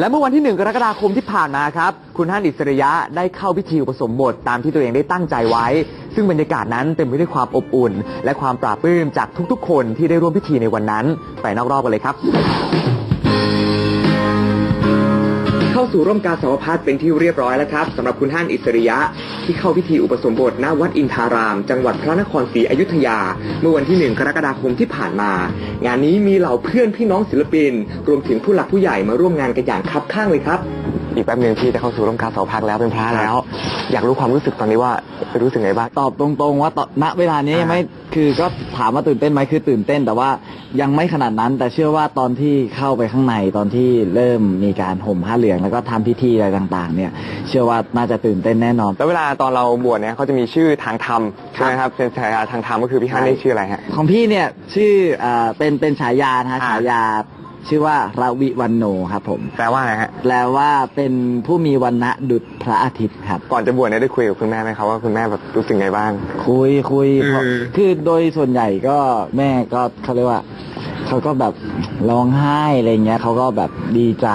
และเมื่อวันที่ 1 กรกฎาคมที่ผ่านมาครับ คุณฮั่นอิสริยะได้เข้าพิธีอุปสมบทตามที่ตัวเองได้ตั้งใจไว้ ซึ่งบรรยากาศนั้นเต็มไปด้วยความอบอุ่น และความปราบปลื้มจากทุกๆ คนที่ได้ร่วมพิธีในวันนั้น ไปนอกรอบกันเลยครับ เข้าสู่ร่มกาสาวพัฒน์เป็นที่เรียบร้อยแล้วครับสำหรับคุณฮั่นอิสริยะ ที่เข้าพิธีอุปสมบทณวัดอินทาราม จังหวัดพระนครศรีอยุธยา เมื่อวันที่ 1 กรกฎาคมที่ผ่านมา งานนี้มีเหล่าเพื่อนพี่น้องศิลปิน รวมถึงผู้หลักผู้ใหญ่มาร่วมงานกันอย่างคับข้างเลยครับ อีกแป๊บหนึ่งพี่จะเข้าสู่ร่มกาสาวพัฒน์แล้วเป็นพระแล้ว อยากรู้ความรู้สึกตอนนี้ว่ารู้สึกไงบ้างตอบตรงๆว่าตอนณเวลานี้อ่ายังไม่คือก็ถามว่าตื่นเต้นไหมคือตื่นเต้น แต่ว่ายังไม่ขนาดนั้น แต่เชื่อว่าตอนที่เข้าไปข้างในตอนที่เริ่มมีการห่มผ้าเหลืองแล้วก็ทำพิธีอะไรต่าง ๆ เนี่ย เชื่อว่าน่าจะตื่นเต้นแน่นอน แล้วเวลาตอนเราบวชเนี่ยเขาจะมีชื่อทางธรรมใช่ไหมครับเป็นฉายาทางธรรมก็คือพี่ฮั่นใช่นี่ชื่ออะไรฮะของพี่เนี่ยชื่อเอ่อเป็นเป็นฉายานะฮะอ่าฉายา ชื่อว่าราวิวันโนครับผม แปลว่าอะไรฮะ แปลว่าเป็นผู้มีวันณะดุจพระอาทิตย์ครับ ก่อนจะบวชเนี่ยได้คุยกับคุณแม่ไหมครับว่าคุณแม่แบบรู้สึกไงบ้าง คุยคุยเออเพราะคือโดยส่วนใหญ่ก็แม่ก็เขาเรียกว่าเขาก็แบบร้องไห้อะไรเงี้ยเขาก็แบบดีใจ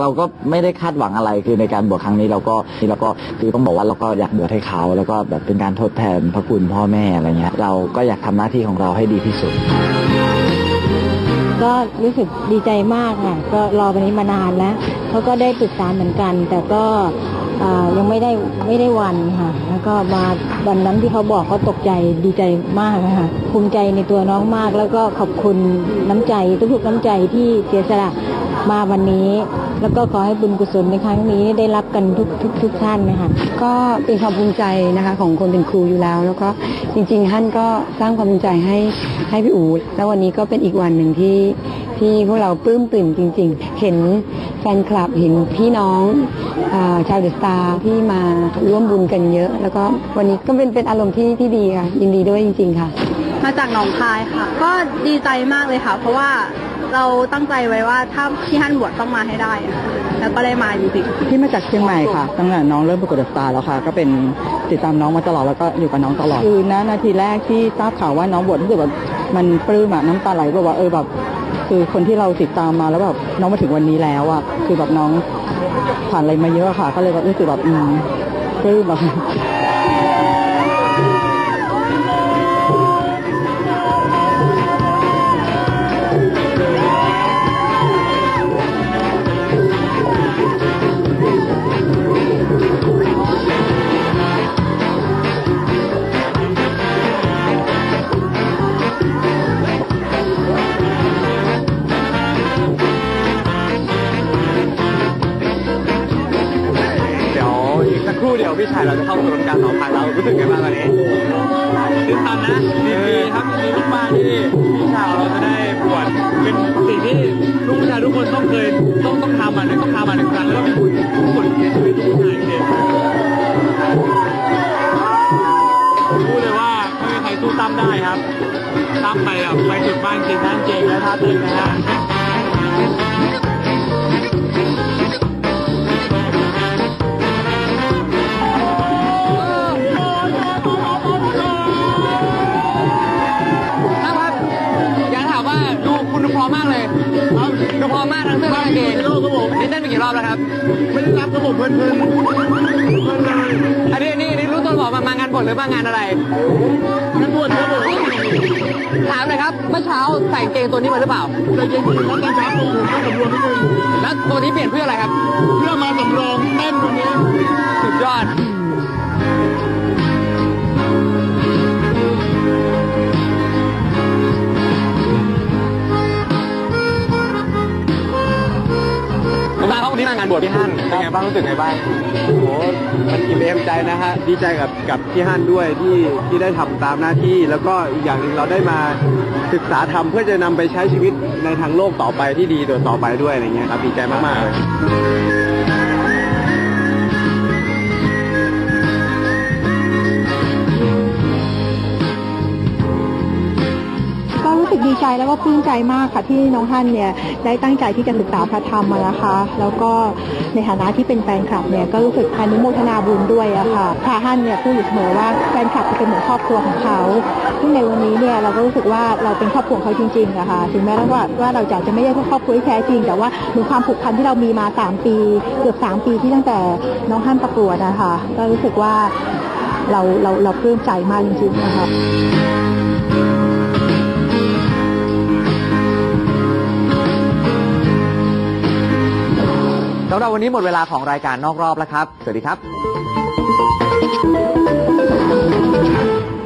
เราก็ไม่ได้คาดหวังอะไรคือในการบวชครั้งนี้เราก็เราก็คือต้องบอกว่าเราก็อยากบวชให้เขา แล้วก็แบบเป็นการทดแทนพระคุณพ่อแม่อะไรเงี้ย เราก็อยากทำหน้าที่ของเราให้ดีที่สุด ก็รู้สึกดีใจมากค่ะ ก็รอวันนี้มานานแล้วเขาก็ได้ปรึกษาเหมือนกัน แต่ก็ ยังไม่ได้ไม่ได้วันค่ะ แล้วก็มาวันนั้นที่เขาบอกก็ตกใจดีใจมากนะคะภูมิใจในตัวน้องมาก แล้วก็ขอบคุณน้ำใจทุกๆน้ำใจที่เสียสละมาวันนี้ แล้วก็ขอให้บุญกุศลในครั้งนี้ได้รับกันทุกทุกทุกท่านนะคะก็เป็นความภูมิใจนะคะของคนเป็นครูอยู่แล้ว แล้วก็จริง ๆ ท่านก็สร้างความภูมิใจให้ให้พี่อู๋แล้ววันนี้ก็เป็นอีกวันหนึ่งที่ที่พวกเราปลื้มตื่นจริง ๆ เห็น แฟนคลับเห็นพี่น้องอาชาวเดอะสตาร์ที่มาร่วมบุญกันเยอะ แล้วก็วันนี้ก็เป็นเป็นอารมณ์ที่ที่ดีค่ะ ยินดีด้วยจริง ๆ ค่ะ มาจากหนองคายค่ะ ก็ดีใจมากเลยค่ะ เพราะว่าเราตั้งใจไว้ว่าถ้าพี่ฮั่นบวชต้องมาให้ได้อะแล้วก็ได้มาจริงๆพี่มาจากเชียงใหม่ค่ะ ตั้งแต่น้องเริ่มประกวดเดอะสตาร์แล้วค่ะ ก็เป็นติดตามน้องมาตลอดแล้วก็อยู่กับน้องตลอด คือณนาทีแรกที่ทราบข่าวว่าน้องบวชรู้สึกแบบมันปลื้มอะน้ำตาไหลแบบว่าเออแบบ คือคนที่เราติดตามมาแล้วแบบน้องมาถึงวันนี้แล้วอะคือแบบน้องผ่านอะไรมาเยอะค่ะ ก็เลยแบบรู้สึกแบบอืมปลื้มอะเอีกสักครู่เดียวพี่ชายเราจะเข้าสู่ร่มการสาวพัน์แล้วรู้สึกไงบ้างตอนนี้ตื่นตันนะดีครับดีมากที่พี่ชายเราจะได้บวชเป็นสิ่งที่ลูกผู้ชายทุกคนต้องเคยต้องต้องทำอะต้องทำอะหนึ่งครั้งแล้วก็เป็นบุญสูงสุดในชีวิตลูกผู้ชายจริงพูดเลยว่าไม่มีใครสู้ตั้มได้ครับตั้มไปแบบไปสุดบ้านจริงทั้งเจงและท่าเต้นนะฮะ พร้อมมากเลยดูพร้อมมากทั้งเสื้อและกางเกงนี่เต้นไปกี่รอบแล้วครับ ไม่ได้รับครับผมเพื่อนเพื่อนอันนี้อันนี้อันนี้รู้ตัวบอกมามางานบวชหรือมางานอะไร นักบวชครับผมถามหน่อยครับ เมื่อเช้าใส่กางเกงตัวนี้มาหรือเปล่า ใจเย็นๆครับตอนเช้าผมผมต้องสำรวมนิดนึงแล้วตัวนี้เปลี่ยนเพื่ออะไรครับ เพื่อมาสำรอง มางานบวชพี่ฮั่นเป็นไงบ้างรู้สึกไงบ้างโอ้โหมันอิ่มเอมใจนะฮะดีใจกับกับพี่ฮั่นด้วยที่ที่ได้ทำตามหน้าที่ แล้วก็อีกอย่างหนึ่งเราได้มาศึกษาธรรมเพื่อจะนำไปใช้ชีวิตในทางโลกต่อไปที่ดีต่อไปด้วยอะไรเงี้ยครับดีใจมากๆเลย ใจแล้วก็ปลื้มใจมากค่ะที่น้องฮั่นเนี่ยได้ตั้งใจที่จะศึกษาพระธรรมมานะคะ แล้วก็ในฐานะที่เป็นแฟนคลับเนี่ยก็รู้สึกอนุโมทนาบุญด้วยอะค่ะพระฮั่นเนี่ยพูดอยู่เสมอว่าแฟนคลับเป็นเหมือนครอบครัวของเขาซึ่งในวันนี้เนี่ยเราก็รู้สึกว่าเราเป็นครอบครัวเขาจริงๆอะค่ะถึงแม้ว่าว่าเราจะจะไม่ใช่ครอบครัวที่แท้จริง แต่ว่าเหมือนความผูกพันที่เรามีมาสามปี เกือบสามปีที่ตั้งแต่น้องฮั่นประกวดนะคะก็รู้สึกว่าเราเราเราปลื้มใจมากจริงๆนะคะำหรับวันนี้หมดเวลาของรายการนอกรอบแล้วครับ สวัสดีครับ